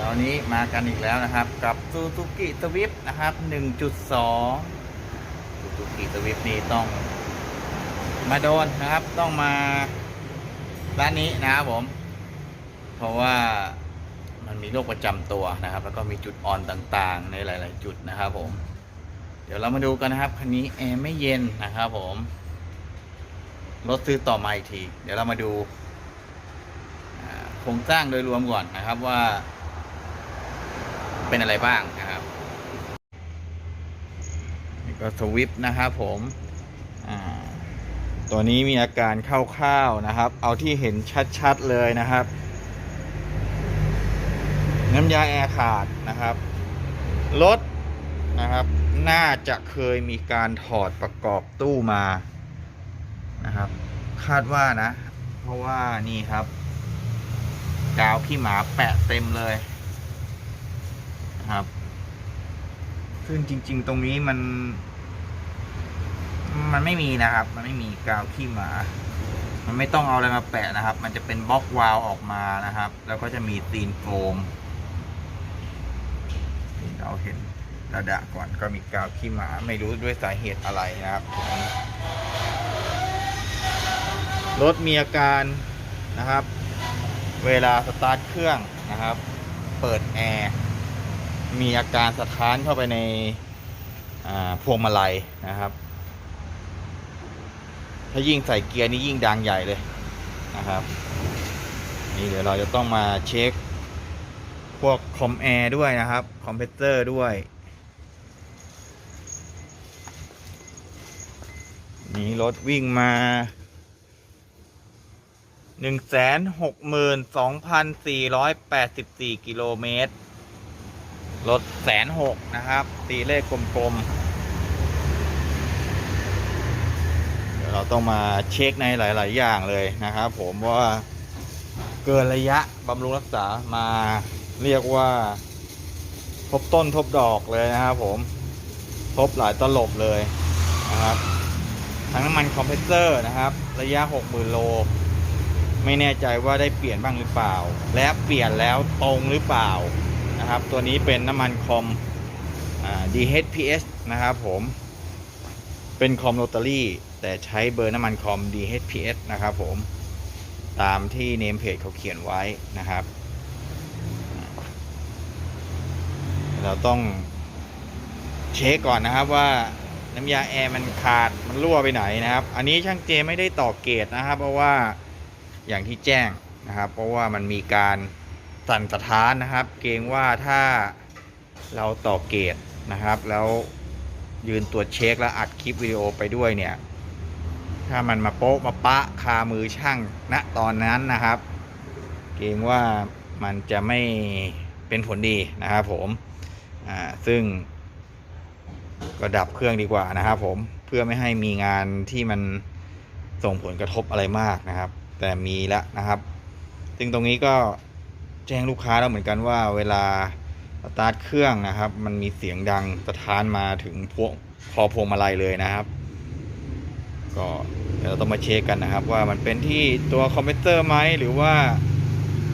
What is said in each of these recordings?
ตอนนี้มากันอีกแล้วนะครับ กับ Suzuki Swift นะครับ 1.2 Suzuki Swift นี่ต้อง มาโดนนะครับ ต้องมาร้านนี้นะครับผม เพราะว่ามันมีโรคประจำตัวนะครับ แล้วก็มีจุดอ่อนต่างๆ ในหลาย ๆ จุดนะครับผม เดี๋ยวเรามาดูกันนะครับคันนี้แอร์ไม่เย็นนะครับผมรถซื้อต่อมาอีกที เดี๋ยวเรามาดูโครงสร้างโดยรวมก่อนนะครับว่า เป็นอะไรบ้างนะครับนี่ก็สวิปนะครับผมตัวนี้มีอาการคร่าวๆนะครับ เอาที่เห็นชัดๆเลยนะครับ น้ำยาแอร์ขาดนะครับรถนะครับ น่าจะเคยมีการถอดประกอบตู้มานะครับ คาดว่านะ เพราะว่านี่ครับ กาวขี้หมาแปะเต็มเลย ครับ ซึ่งจริง ๆ ตรงนี้มัน มันไม่มีนะครับ มันไม่มีกาวขี้หมา มันไม่ต้องเอาอะไรมาแปะนะครับ มันจะเป็นบล็อกวาลออกมานะครับ แล้วก็จะมีตีนโฟมนี่เราเห็นระดะก่อนก็มีกาวขี้หมาไม่รู้ด้วยสาเหตุอะไรนะครับ รถมีอาการนะครับ เวลาสตาร์ทเครื่องนะครับ เปิดแอร์ มีอาการสะท้านเข้าไปในพวงมาลัยนะครับ ถ้ายิ่งใส่เกียร์นี่ยิ่งดังใหญ่เลยนะครับ นี่เดี๋ยวเราจะต้องมาเช็ค พวกคอมแอร์ด้วยนะครับ คอมเพรสเซอร์ด้วย นี่รถวิ่งมาหนึ่งแสนหกหมื่นสองพันสี่ร้อยแปดสิบสี่กิโลเมตร รถแสนหกนะครับ ตีเลขกลมๆ เดี๋ยวเราต้องมาเช็คในหลาย ๆ อย่างเลยนะครับผมว่าเกินระยะบำรุงรักษามาเรียกว่าทบต้นทบดอกเลยนะครับผมทบหลายตลบเลยนะครับทั้งน้ำมันคอมเพรสเซอร์นะครับ ระยะ 60,000 โล ไม่แน่ใจว่าได้เปลี่ยนบ้างหรือเปล่า และเปลี่ยนแล้วตรงหรือเปล่า นะครับ ตัวนี้เป็นน้ำมันคอมอ DHPS นะครับผมเป็นคอมโรตารี่แต่ใช้เบอร์น้ำมันคอม DHPS นะครับผมตามที่เนมเพจเขาเขียนไว้นะครับ เราต้องเช็คก่อนนะครับว่าน้ำยาแอร์มันขาดมันรั่วไปไหนนะครับ อันนี้ช่างเจไม่ได้ต่อเกตนะครับ เพราะว่าอย่างที่แจ้งนะครับ เพราะว่ามันมีการ สั่นสะท้านนะครับ เกรงว่าถ้าเราต่อเกตนะครับ แล้วยืนตรวจเช็คแล้วอัดคลิปวิดีโอไปด้วยเนี่ย ถ้ามันมาโป๊ะมาปะคามือช่างณตอนนั้นนะครับ เกรงว่ามันจะไม่เป็นผลดีนะครับผมอ่าซึ่งก็ดับเครื่องดีกว่านะครับผมเพื่อไม่ให้มีงานที่มันส่งผลกระทบอะไรมากนะครับ แต่มีแล้วนะครับ ซึ่งตรงนี้ก็ แจ้งลูกค้าแล้วเหมือนกันว่าเวลาสตาร์ทเครื่องนะครับ มันมีเสียงดังสะท้านมาถึงพวกคอพวงมาลัยเลยนะครับ ก็เดี๋ยวเราต้องมาเช็คกันนะครับ ว่ามันเป็นที่ตัวคอมเพรสเซอร์ไหมหรือว่า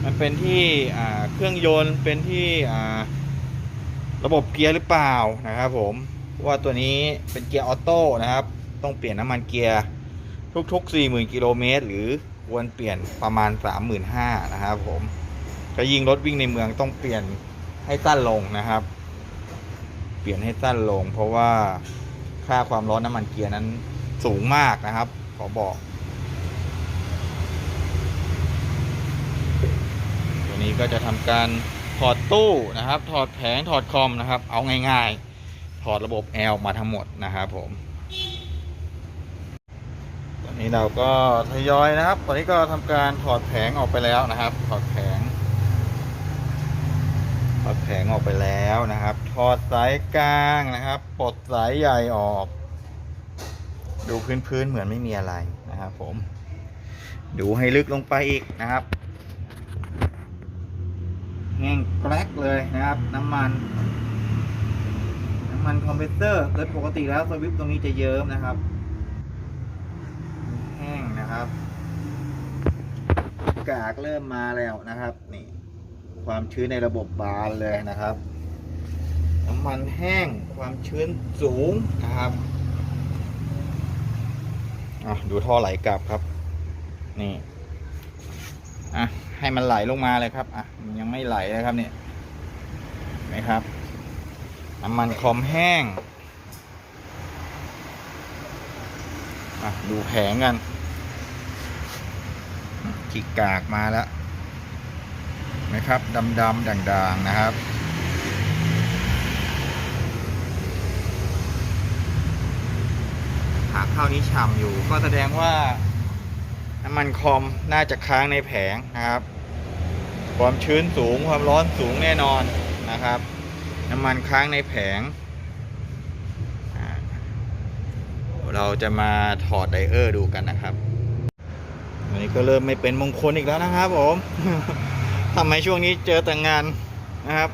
มันเป็นที่เครื่องยนต์เป็นที่ระบบเกียร์หรือเปล่านะครับ ผมว่าตัวนี้เป็นเกียร์ออโต้นะครับ ต้องเปลี่ยนน้ำมันเกียร์ทุกๆ40,000กิโลเมตรหรือควรเปลี่ยนประมาณ 35,000นะครับผม ถ้ายิ่งรถวิ่งในเมืองต้องเปลี่ยนให้สั้นลงนะครับ เปลี่ยนให้สั้นลง เพราะว่าค่าความร้อนน้ำมันเกียร์นั้นสูงมากนะครับ ขอบอก ตัวนี้ก็จะทำการถอดตู้นะครับ ถอดแผงถอดคอมนะครับ เอาง่ายๆ ถอดระบบแอร์ออกมาทั้งหมดนะครับผมตอนนี้เราก็ทยอยนะครับ ตอนนี้ก็ทำการถอดแผงออกไปแล้วนะครับ ถอดแผง ถอดแผงออกไปแล้วนะครับ ถอดสายกลางนะครับ ปลดสายใหญ่ออก ดูพื้นๆเหมือนไม่มีอะไรนะครับ ผม ดูให้ลึกลงไปอีกนะครับแห้งแกรกเลยนะครับ น้ำมัน น้ำมันคอมเพรสเซอร์โดยปกติแล้วสวิปตรงนี้จะเยิ้มนะครับแห้งนะครับ กากเริ่มมาแล้วนะครับ นี่ ความชื้นในระบบบานเลยนะครับน้ำมันแห้งความชื้นสูงนะครับอะดูท่อไหลกลับครับ นี่อะให้มันไหลลงมาเลยครับอะมันยังไม่ไหลเลยครับเนี่ยเห็นไหมครับน้ำมันคอมแห้งอะดูแผงกันขีกากมาแล้ว นะครับดำดำๆด่างๆนะครับ หากข้าวนี้ฉ่ำอยู่ ก็แสดงว่าน้ำมันคอมน่าจะค้างในแผงนะครับ ความชื้นสูงความร้อนสูงแน่นอนนะครับ น้ำมันค้างในแผง เราจะมาถอดไดเออร์ดูกันนะครับวันนี้ก็เริ่มไม่เป็นมงคลอีกแล้วนะครับผม ทำไมช่วงนี้เจอแต่งานนะครับ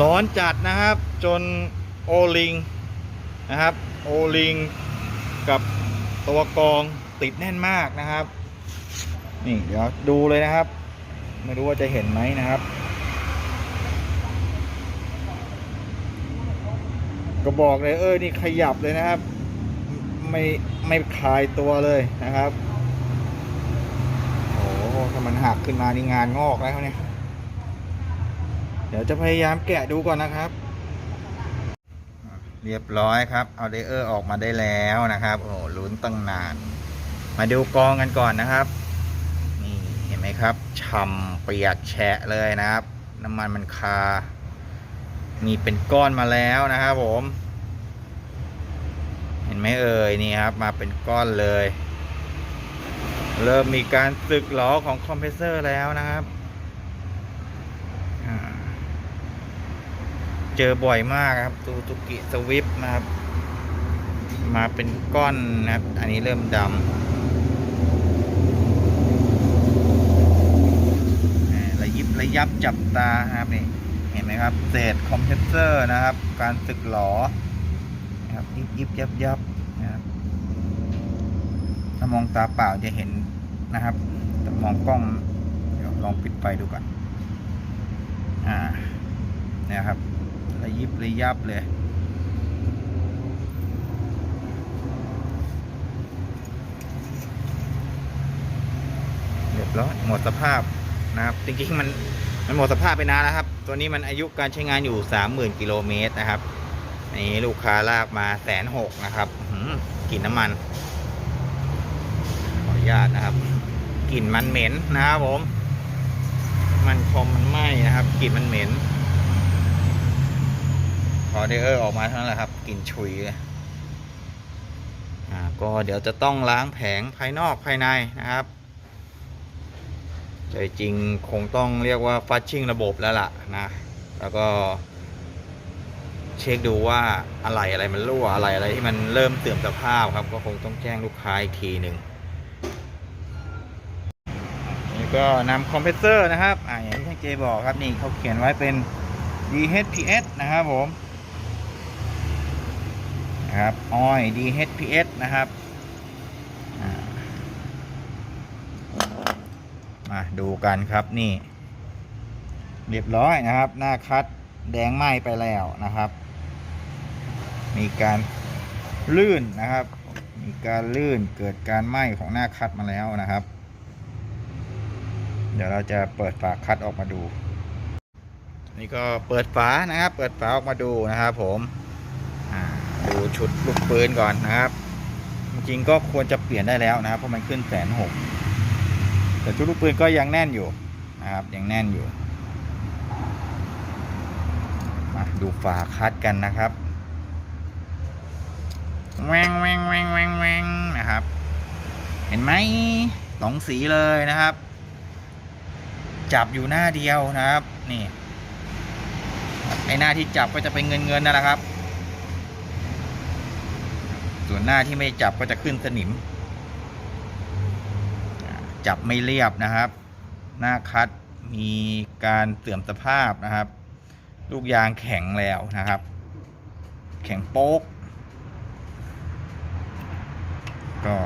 ร้อนจัดนะครับ จนโอลิงนะครับ โอลิงกับตัวกรองติดแน่นมากนะครับ นี่เดี๋ยวดูเลยนะครับ ไม่รู้ว่าจะเห็นไหมนะครับ ก็บอกเลยเออนี่ขยับเลยนะครับ ไม่ไม่คลายตัวเลยนะครับ ถ้ามันหักขึ้นมานี่งานงอกแล้วเนี่ย เดี๋ยวจะพยายามแกะดูก่อนนะครับ เรียบร้อยครับ เอาเดเออร์ออกมาได้แล้วนะครับ โอ้ลุ้นตั้งนาน มาดูกองกันก่อนนะครับ นี่เห็นไหมครับฉ่ำเปียกแฉะเลยนะครับ น้ำมันมันคา มีเป็นก้อนมาแล้วนะครับผม เห็นไหมเอ่ยนี่ครับ มาเป็นก้อนเลย เริ่มมีการสึกหลอของคอมเพรสเซอร์แล้วนะครับ เจอบ่อยมากครับตูตุกิสวิปนะครับ มาเป็นก้อนนะครับ อันนี้เริ่มดำอ่าระยิบระยับจับตาครับนี่เห็นไหมครับ เศษคอมเพรสเซอร์นะครับ การสึกหลอนะครับยิบยิบยับยับนะครับถ้ามองตาเปล่าจะเห็น นะครับแต่มองกล้องเดี๋ยวลองปิดไฟดูก่อนอ่าเนี่ยครับระยิบระยับเลยเรียบร้อยหมดสภาพนะครับจริงๆมันมันหมดสภาพไปนานแล้วครับ ตัวนี้มันอายุการใช้งานอยู่ 30,000กิโลเมตรนะครับนนี้ลูกค้าลากมาแสนหกนะครับกลิ่นน้ำมัน ขออนุญาตนะครับ ลิ่นมันเหม็นนะครับผม มันคมมันไหม้นะครับกลิ่นมันเหม็นพอเดเออร์ออกมาเท่านั้นแหละครับกลิ่นฉุยเลยอ่าก็เดี๋ยวจะต้องล้างแผงภายนอกภายในนะครับแต่จริงคงต้องเรียกว่าฟัชชิ่งระบบแล้วล่ะนะแล้วก็เช็คดูว่าอะไรอะไรมันรั่วอะไรอะไรที่มันเริ่มเสื่อมสภาพครับ ก็คงต้องแจ้งลูกค้าอีกทีหนึ่งนี่ ก็นำคอมเพรสเซอร์นะครับอ่าอย่างที่ท่านเจบอกครับนี่เขาเขียนไว้เป็น DHPS นะครับผมนะครับออย DHPS นะครับมาดูกันครับนี่ เรียบร้อยนะครับ หน้าคัดแดงไหม้ไปแล้วนะครับ มีการลื่นนะครับ มีการลื่นเกิดการไหม้ของหน้าคัดมาแล้วนะครับ เดี๋ยวเราจะเปิดฝาคัดออกมาดู นี่ก็เปิดฝานะครับ เปิดฝาออกมาดูนะครับ ผมดูชุดลูกปืนก่อนนะครับ จริงก็ควรจะเปลี่ยนได้แล้วนะครับ เพราะมันขึ้นแสนหกแต่ชุดลูกปืนก็ยังแน่นอยู่นะครับยังแน่นอยู่มาดูฝาคัดกันนะครับแวงแวงแวงแวงแวงนะครับ เห็นไหมสองสีเลยนะครับ จับอยู่หน้าเดียวนะครับ นี่ไอหน้าที่จับก็จะเป็นเงินเงินนั่นแหละครับ ส่วนหน้าที่ไม่จับก็จะขึ้นสนิม จับไม่เรียบนะครับ หน้าคัดมีการเสื่อมสภาพนะครับ ลูกยางแข็งแล้วนะครับ แข็งโป๊ก ก็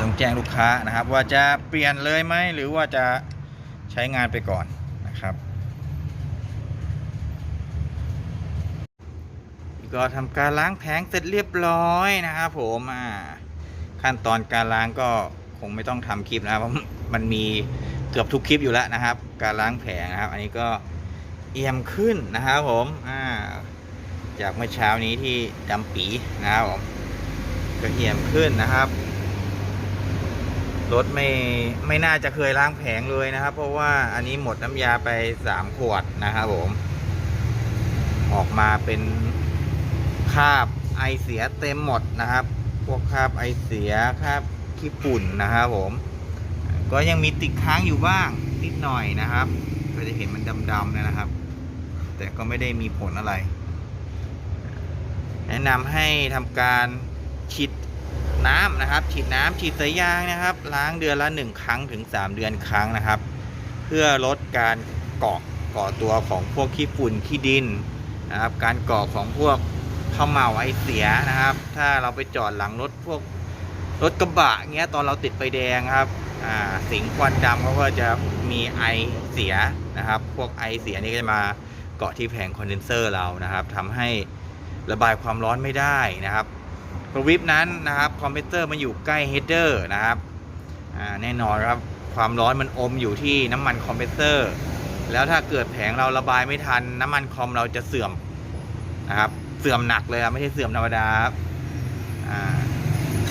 ต้องแจ้งลูกค้านะครับ ว่าจะเปลี่ยนเลยไหมหรือว่าจะ ช้งานไปก่อนนะครับก็ทำการล้างแผงเสร็จเรียบร้อยนะครับผมอ่าขั้นตอนการล้างก็คงไม่ต้องทำคลิปนะครับมันมีเกือบทุกคลิปอยู่แล้วนะครับ การล้างแผงนะครับ อันนี้ก็เอี่ยมขึ้นนะครับผมอ่าจากเมื่อเช้านี้ที่ดำปีนะครับผมก็เอี่ยมขึ้นนะครับ รถไม่ไม่น่าจะเคยล้างแผงเลยนะครับ เพราะว่าอันนี้หมดน้ำยาไปสามขวดนะครับผม ออกมาเป็นคราบไอเสียเต็มหมดนะครับ พวกคราบไอเสียคราบขี้ฝุ่นนะครับผม ก็ยังมีติดค้างอยู่บ้างนิดหน่อยนะครับ ก็จะเห็นมันดำๆนะครับ แต่ก็ไม่ได้มีผลอะไร แนะนำให้ทำการฉีด น้ำนะครับ ฉีดน้ำฉีดสายยางนะครับ ล้างเดือนละหนึ่งครั้งถึง 3 เดือนครั้งนะครับ เพื่อลดการเกาะเกาะตัวของพวกขี้ฝุ่นขี้ดินนะครับ การเกาะของพวกข้าวเหมาไอเสียนะครับ ถ้าเราไปจอดหลังรถพวกรถกระบะเงี้ยตอนเราติดไฟแดงครับสิงควันดำเขาก็จะมีไอเสียนะครับ พวกไอเสียนี่ก็จะมาเกาะที่แผงคอนเดนเซอร์เรานะครับทำให้ระบายความร้อนไม่ได้นะครับ สวิปนั้นนะครับคอมพิวเตอร์มันอยู่ใกล้เฮดเดอร์นะครับแน่นอนครับความร้อนมันอมอยู่ที่น้ำมันคอมเพรสเซอร์แล้วถ้าเกิดแผงเราระบายไม่ทัน น้ำมันคอมเราจะเสื่อมนะครับเสื่อมหนักเลยครับไม่ใช่เสื่อมธรรมดาครับ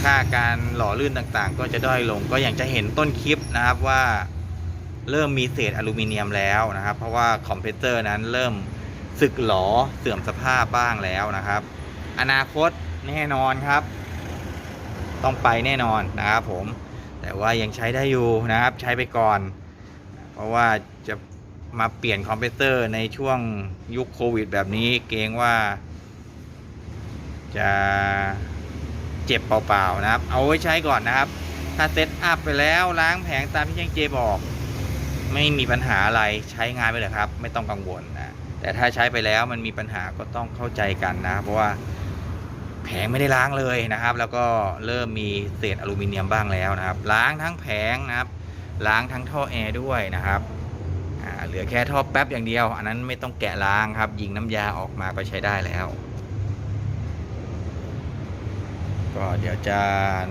ค่าการหล่อลื่นต่างๆ ก็จะด้อยลงก็อย่างจะเห็นต้นคลิปนะครับว่าเริ่มมีเศษอลูมิเนียมแล้วนะครับ เพราะว่าคอมเพรสเซอร์นั้นเริ่มสึกหลอเสื่อมสภาพบ้างแล้วนะครับ อนาคต แน่นอนครับ ต้องไปแน่นอนนะครับผม แต่ว่ายังใช้ได้อยู่นะครับ ใช้ไปก่อน เพราะว่าจะมาเปลี่ยนคอมเพรสเซอร์ในช่วงยุคโควิด แบบนี้เกรงว่า จะเจ็บเปล่าๆนะครับ เอาไว้ใช้ก่อนนะครับ ถ้าเซตอัพไปแล้วล้างแผงตามที่ช่างเจบอก ไม่มีปัญหาอะไรใช้งานไปเลยครับ ไม่ต้องกังวลนะแต่ถ้าใช้ไปแล้วมันมีปัญหาก็ต้องเข้าใจกันนะ เพราะว่า แผงไม่ได้ล้างเลยนะครับ แล้วก็เริ่มมีเศษอลูมิเนียมบ้างแล้วนะครับ ล้างทั้งแผงนะครับ ล้างทั้งท่อแอร์ด้วยนะครับเหลือแค่ท่อแป๊บอย่างเดียว อันนั้นไม่ต้องแกะล้างครับ ยิงน้ำยาออกมาก็ใช้ได้แล้ว ก็เดี๋ยวจะ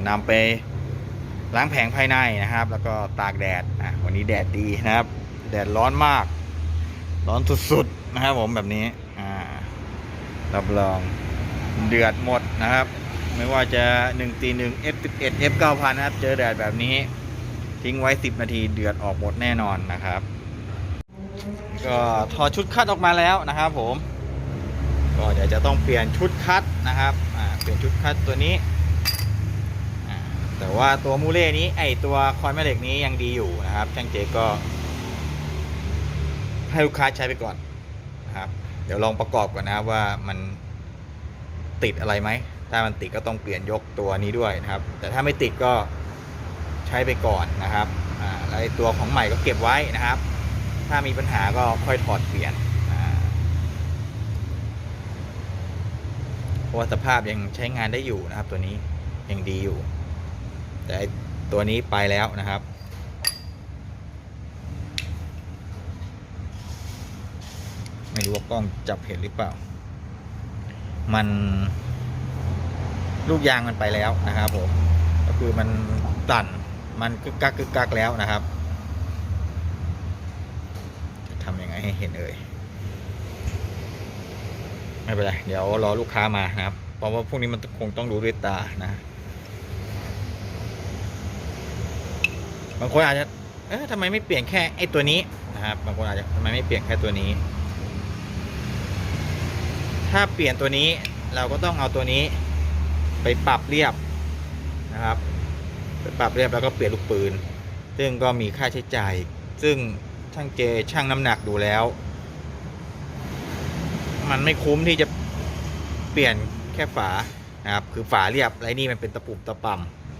นำไปล้างแผงภายในนะครับ แล้วก็ตากแดดอะวันนี้แดดดีนะครับ แดดร้อนมาก ร้อนสุดๆนะครับผมแบบนี้ อ่า รับรอง เดือดหมดนะครับ ไม่ว่าจะ1ตี1 F11 F9000 นะครับ เจอแดดแบบนี้ ทิ้งไว้ 10 นาทีเดือดออกหมดแน่นอนนะครับ ก็ถอดชุดคัดออกมาแล้วนะครับผม ก็เดี๋ยวจะต้องเปลี่ยนชุดคัดนะครับเปลี่ยนชุดคัดตัวนี้ แต่ว่าตัวมูเล่นี้ไอตัวคอยแม่เหล็กนี้ยังดีอยู่นะครับช่างเจก็ ให้ลูกค้าใช้ไปก่อนนะครับ เดี๋ยวลองประกอบก่อนนะครับว่ามัน ติดอะไรไหม ถ้ามันติดก็ต้องเปลี่ยนยกตัวนี้ด้วยนะครับ แต่ถ้าไม่ติดก็ใช้ไปก่อนนะครับแล้วไอ้ตัวของใหม่ก็เก็บไว้นะครับ ถ้ามีปัญหาก็ค่อยถอดเปลี่ยนเพราะว่าสภาพยังใช้งานได้อยู่นะครับ ตัวนี้ยังดีอยู่ แต่ตัวนี้ไปแล้วนะครับไม่รู้ว่ากล้องจับเห็นหรือเปล่า มันลูกยางมันไปแล้วนะครับผมก็คือมันตันมันกึกกักกึกกักแล้วนะครับจะทำยังไงให้เห็นเอ่ยไม่เป็นไรเดี๋ยวรอลูกค้ามานะครับ เพราะว่าพวกนี้มันคงต้องดูด้วยตานะบางคนอาจจะเอ๊ะทำไมไม่เปลี่ยนแค่ไอ้ตัวนี้นะครับบางคนอาจจะทำไมไม่เปลี่ยนแค่ตัวนี้ ถ้าเปลี่ยนตัวนี้เราก็ต้องเอาตัวนี้ไปปรับเรียบนะครับไปปรับเรียบแล้วก็เปลี่ยนลูกปืน ซึ่งก็มีค่าใช้จ่าย ซึ่งช่างเจช่างน้ำหนักดูแล้ว มันไม่คุ้มที่จะเปลี่ยนแค่ฝานะครับคือฝาเรียบไรนี่มันเป็นตะปุ่มตะป่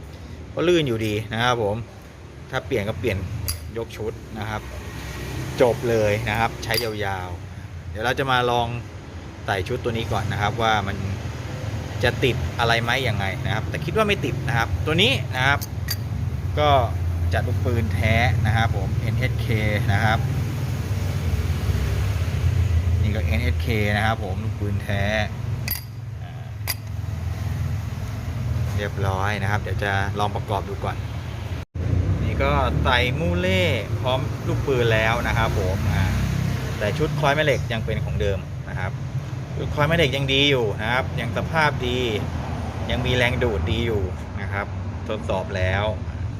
ำก็ลื่นอยู่ดีนะครับผมถ้าเปลี่ยนก็เปลี่ยนยกชุดนะครับ จบเลยนะครับ ใช้ยาวๆ เดี๋ยวเราจะมาลอง ใส่ชุดตัวนี้ก่อนนะครับว่ามันจะติดอะไรไหมยังไงนะครับ แต่คิดว่าไม่ติดนะครับ ตัวนี้นะครับ ก็จัดลูกปืนแท้นะครับผม NSK นะครับ นี่ก็ NSK นะครับผมลูกปืนแท้ เรียบร้อยนะครับ เดี๋ยวจะลองประกอบดูก่อน นี่ก็ใส่มูเล่พร้อมลูกปืนแล้วนะครับผมแต่ชุดคอยแม่เหล็กยังเป็นของเดิมนะครับ ชุดคอยแม่เหล็กยังดีอยู่นะครับ ยังสภาพดี ยังมีแรงดูดดีอยู่นะครับ ทดสอบแล้ว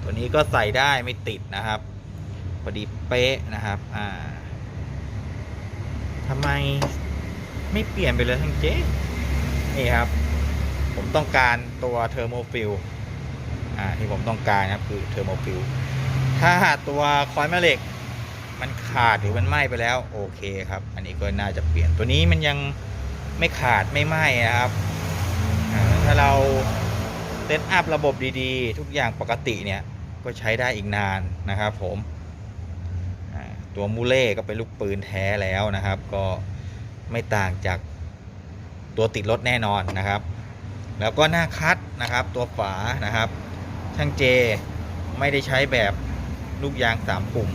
ตัวนี้ก็ใส่ได้ไม่ติดนะครับพอดีเป๊ะนะครับอ่าทำไมไม่เปลี่ยนไปเลยทั้งเจ๊นี่ครับ ผมต้องการตัวเทอร์โมฟิลอ่าที่ผมต้องการนะครับคือเทอร์โมฟิลถ้าตัวคอยแม่เหล็ก มันขาดหรือมันไหม้ไปแล้ว โอเคครับ อันนี้ก็น่าจะเปลี่ยนตัวนี้มันยัง ไม่ขาดไม่ไหม้นะครับ ถ้าเราเซตอัพระบบดีๆ ทุกอย่างปกติเนี่ย ก็ใช้ได้อีกนานนะครับผมตัวมูเล่ก็เป็นลูกปืนแท้แล้วนะครับ ก็ไม่ต่างจากตัวติดรถแน่นอนนะครับ แล้วก็หน้าคัดนะครับ ตัวฝานะครับ ช่างเจไม่ได้ใช้แบบลูกยางสามปุ่ม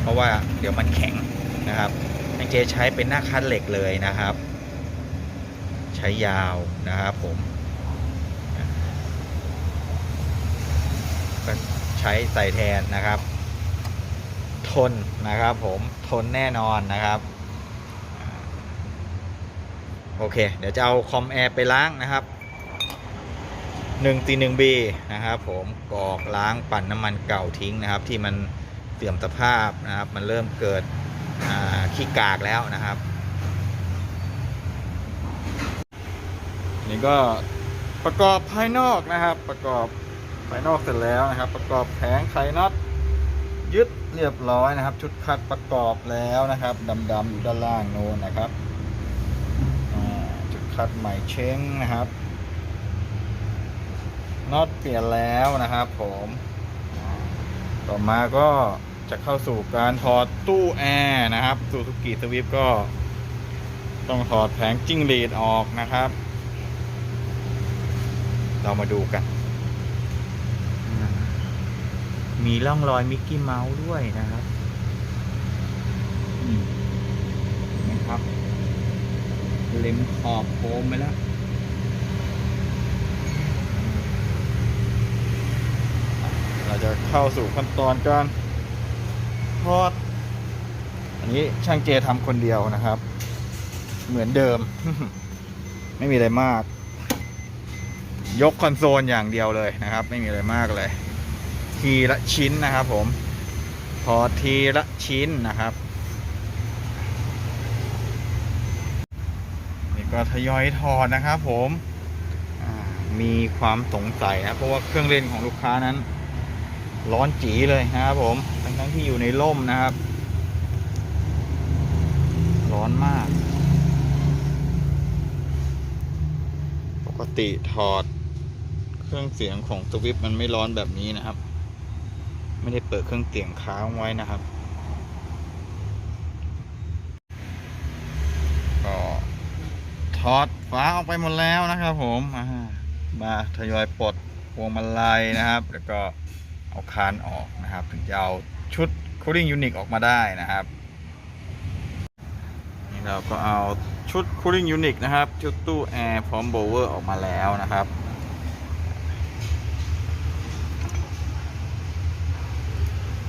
เพราะว่าเดี๋ยวมันแข็งนะครับ ช่เจใช้เป็นหน้าคัดเหล็กเลยนะครับ ใช้ยาวนะครับผมก็ใช้ใส่แทนนะครับ ทนนะครับผมทนแน่นอนนะครับโอเค เดี๋ยวจะเอาคอมแอร์ไปล้างนะครับ1ตี1 B นะครับผมกรอกล้างปั่นน้ำมันเก่าทิ้งนะครับ ที่มันเสื่อมสภาพนะครับ มันเริ่มเกิด ขี้กากแล้วนะครับ นี่ก็ประกอบภายนอกนะครับ ประกอบภายนอกเสร็จแล้วนะครับ ประกอบแผงไขน็อตยึดเรียบร้อยนะครับ ชุดคัดประกอบแล้วนะครับดำๆอยู่ด้านล่างโน้นนะครับอ่าจุดคัดใหม่เช้งนะครับน็อตเปลี่ยนแล้วนะครับผม ต่อมาก็ จะเข้าสู่การถอดตู้แอร์นะครับซูซูกิสวิฟก็ ต้องถอดแผงจิ้งหรีดออกนะครับ เรามาดูกัน มีร่องรอยมิกกี้เมาส์ด้วยนะครับนี่เห็นไหมครับ เล็มขอบโฟมไปแล้วเราจะเข้าสู่ขั้นตอนการ ทอดอันนี้ช่างเจทำคนเดียวนะครับ เหมือนเดิม ไม่มีอะไรมาก ยกคอนโซลอย่างเดียวเลยนะครับ ไม่มีอะไรมากเลย ทีละชิ้นนะครับ ผมพอทีละชิ้นนะครับนี่ก็ทยอยถอดนะครับผมมีความสงสัยนะเพราะว่าเครื่องเล่นของลูกค้านั้น ร้อนจีเลยนะครับผมทั้งทั้งที่อยู่ในร่มนะครับ ร้อนมาก ปกติถอดเครื่องเสียงของสวิฟมันไม่ร้อนแบบนี้นะครับ ไม่ได้เปิดเครื่องเสียงค้างไว้นะครับ ก็ถอดฝาออกไปหมดแล้วนะครับผมมาทยอยปลดพวงมาลัยนะครับ แล้วก็ เอาคานออกนะครับ ถึงจะเอาชุด cooling unit ออกมาได้นะครับนี่เราก็เอาชุด cooling unit นะครับ ชุดตู้แอร์พร้อมโบเวอร์ออกมาแล้วนะครับ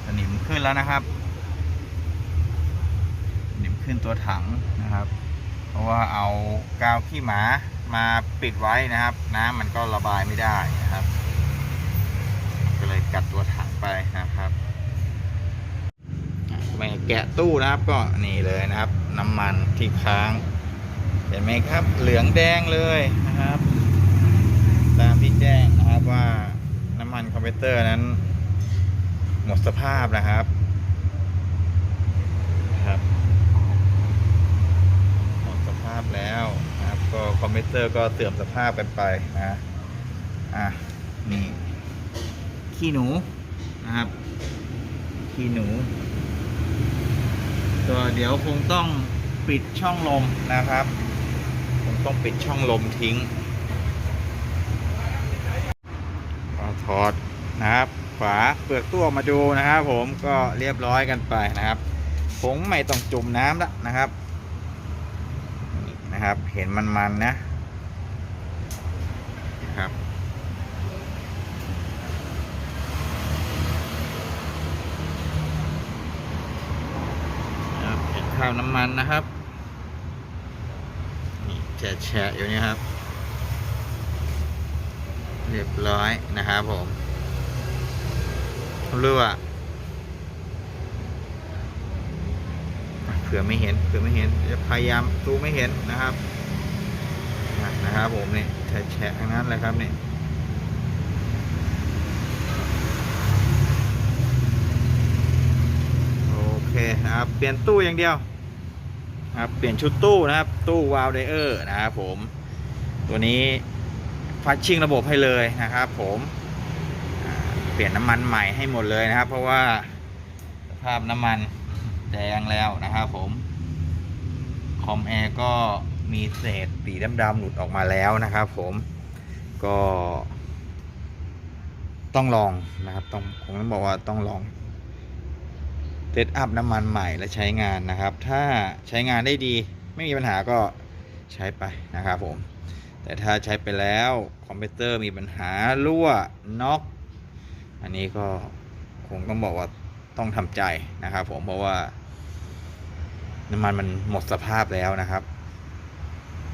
สนิมขึ้นแล้วนะครับสนิมขึ้นตัวถังนะครับ เพราะว่าเอากาวขี้หมามาปิดไว้นะครับ น้ำมันก็ระบายไม่ได้นะครับ กัดตัวถังไปนะครับไม่แกะตู้นะครับก็นี่เลยนะครับ น้ำมันที่ค้าง เห็นไหมครับเหลืองแดงเลยนะครับ ตามที่แจ้งนะครับว่าน้ำมันคอมพิวเตอร์นั้น หมดสภาพนะครับครับหมดสภาพแล้วนะครับ ก็คอมพิวเตอร์ก็เสื่อมสภาพกันไปนะอะนี่ ขี้หนูนะครับขี้หนู ก็เดี๋ยวคงต้องปิดช่องลมนะครับ คงต้องปิดช่องลมทิ้งถอดนะครับฝาเปลือกตู้ออกมาดูนะครับ ผมก็เรียบร้อยกันไปนะครับผงไม่ต้องจุ่มน้ำละนะครับนะครับ เห็นมันๆนะนะครับ ครับเห็น ข้าวน้ำมันนะครับนี่แฉะอยู่นี่ครับ เรียบร้อยนะครับผมรั่วเผื่อไม่เห็นเผื่อไม่เห็นจะพยายามซูไม่เห็นนะครับนะนะครับผมนี่แฉะๆทั้งนั้นเลยครับนี่โอเค นะครับเปลี่ยนตู้อย่างเดียวครับเปลี่ยนชุดตู้นะครับตู้วาล์วไดเออร์นะครับผมตัวนี้ฟัดชิ่งระบบให้เลยนะครับผมเปลี่ยนน้ำมันใหม่ให้หมดเลยนะครับ เพราะว่าสภาพน้ำมันแดงแล้วนะครับผมคอมแอร์ก็มีเศษสีดำๆหลุดออกมาแล้วนะครับผมก็ต้องลองนะครับต้องผมต้องบอกว่าต้องลอง ซตอัพน้ำมันใหม่และใช้งานนะครับ ถ้าใช้งานได้ดีไม่มีปัญหาก็ใช้ไปนะครับผม แต่ถ้าใช้ไปแล้วคอมพิวเตอร์มีปัญหารั่วน็อก อันนี้ก็คงต้องบอกว่าต้องทำใจนะครับผมเพราะว่า น้ำมันมันหมดสภาพแล้วนะครับ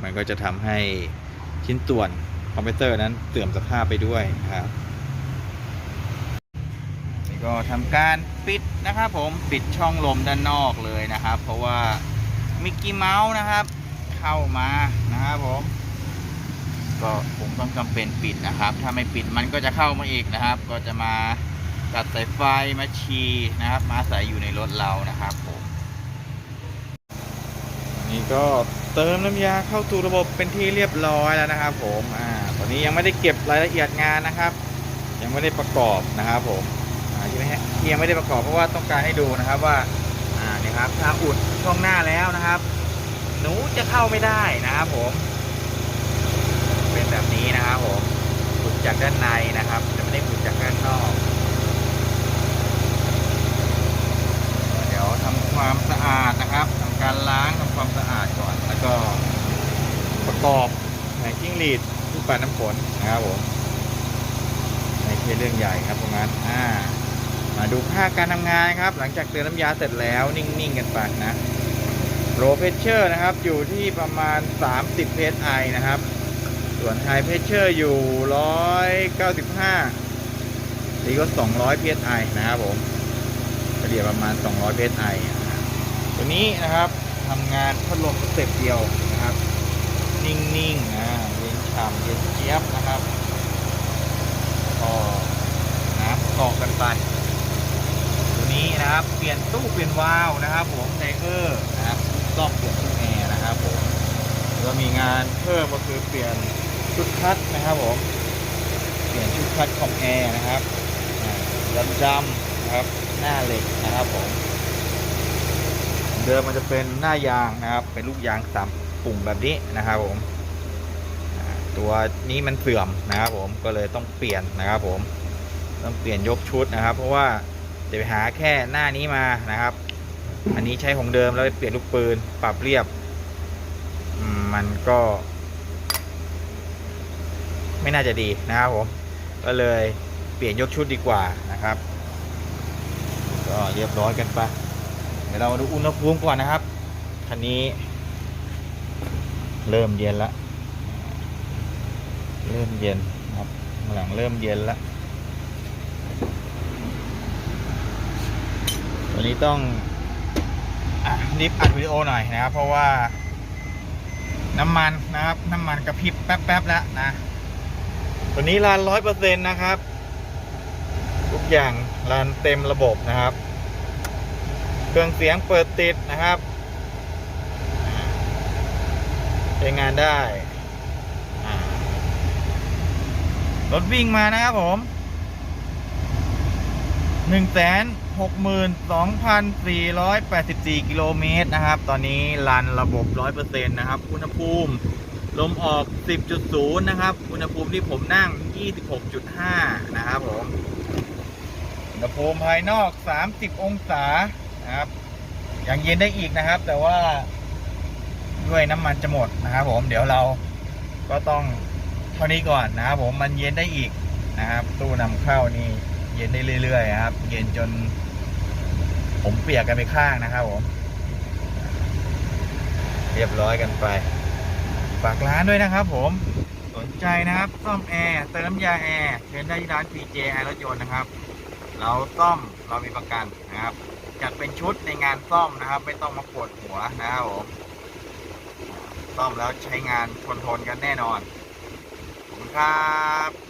มันก็จะทำให้ชิ้นส่วนคอมพิวเตอร์นั้นเสื่อมสภาพไปด้วยครับ ก็ทำการปิดนะครับผมปิดช่องลมด้านนอกเลยนะครับ เพราะว่ามิกกี้เมาส์นะครับ เข้ามานะครับผม ก็ผมต้องจำเป็นปิดนะครับ ถ้าไม่ปิดมันก็จะเข้ามาอีกนะครับ ก็จะมาตัดสายไฟมาชีนะครับ มาใส่อยู่ในรถเรานะครับผมนนี้ก็เติมน้ำยาเข้าสู่ระบบเป็นที่เรียบร้อยแล้วนะครับ ผมอ่าตอนนี้ยังไม่ได้เก็บรายละเอียดงานนะครับ ยังไม่ได้ประกอบนะครับผม ยังไม่ได้ประกอบเพราะว่าต้องการให้ดูนะครับว่าอ่าเนี่ยครับถ้าอุดช่องหน้าแล้วนะครับ หนูจะเข้าไม่ได้นะครับผม เป็นแบบนี้นะครับผมขุดจากด้านในนะครับ จะไม่ได้ขุดจากด้านนอกเดี๋ยวทำความสะอาดนะครับทำการล้างทำความสะอาดก่อนแล้วก็ประกอบแผงจิ้งหรีดลูกปัดน้ำฝนนะครับผมไม่ใช่เรื่องใหญ่ครับตรงนั้นอ่า มาดูค่าการทำงานครับ หลังจากเติมน้ำยาเสร็จแล้วนิ่งๆกันไปนะโรเพชเชอร์นะครับอยู่ที่ประมาณ 30 psi นะครับ ส่วนไฮเพชเชอร์อยู่ 195นี่ก็ 200 psi นะครับผมเฉลี่ยประมาณ 200 psi นะตัวนี้นะครับทำงานพัดลมสเต็ปเดียวนะครับ นิ่งๆนะเย็นฉ่ำเย็นเจี๊ยบนะครับก็น้ำกรอกกันไป นี้นะครับ เปลี่ยนตู้เปลี่ยนวาล์วนะครับ ผมไดเออร์นะครับต้องเปลี่ยนตู้แอร์นะครับผมแล้วก็มีงานเพิ่มก็คือเปลี่ยนชุดคัดนะครับผมเปลี่ยนชุดคัดคอมแอร์นะครับดำดำนะครับหน้าเหล็กนะครับผมเดิมมันจะเป็นหน้ายางนะครับ เป็นลูกยางสามปุ่มแบบนี้นะครับผมตัวนี้มันเสื่อมนะครับผมก็เลยต้องเปลี่ยนนะครับผมต้องเปลี่ยนยกชุดนะครับ เพราะว่า จะไปหาแค่หน้านี้มานะครับ อันนี้ใช้ของเดิมแล้วไปเปลี่ยนลูกปืนปรับเรียบมมันก็ ไม่น่าจะดีนะครับผม ก็เลยเปลี่ยนยกชุดดีกว่านะครับ ก็เรียบร้อยกันไป เดี๋ยวเรามาดูอุณหภูมิก่อนนะครับ คันนี้ เริ่มเย็นละ เริ่มเย็นครับหลังเริ่มเย็นล วันนี้ต้องอรีบอัดวิดีโอหน่อยนะครับ เพราะว่า น้ำมันนะครับ น้ำมันกระพริบแป๊บๆแล้วนะตัวนี้รันร้อยเปอร์เซ็นต์นะครับ ทุกอย่างรันเต็มระบบนะครับ เครื่องเสียงเปิดติดนะครับใช้งานได้รถวิ่งมานะครับผมหนึ่งแสน หกหมื่นสองพันสี่ร้อยแปดสิบสี่กิโลเมตรนะครับ ตอนนี้รันระบบร้อยเปอร์เซ็นต์นะครับ อุณหภูมิ ลมออก 10.0 นะครับ อุณหภูมิที่ผมนั่ง 26.5 นะครับผม อุณหภูมิภายนอก 30 องศานะครับ ยังเย็นได้อีกนะครับ แต่ว่าด้วยน้ำมันจะหมดนะครับผม เดี๋ยวเราก็ต้องเท่านี้ก่อนนะครับผม มันเย็นได้อีกนะครับ ตู้นำเข้านี่เย็นได้เรื่อยๆครับ เย็นจน ผมเปียกกันไปข้างนะครับผมเรียบร้อยกันไป ฝากร้านด้วยนะครับผม สนใจนะครับ ซ่อมแอร์เติมน้ำยาแอร์เชิญได้ที่ร้าน PJ แอร์รถยนต์นะครับ เราซ่อมเรามีประกันนะครับจัดเป็นชุดในงานซ่อมนะครับ ไม่ต้องมาปวดหัวนะครับผมซ่อมแล้วใช้งานทนทนกันแน่นอน ขอบคุณครับ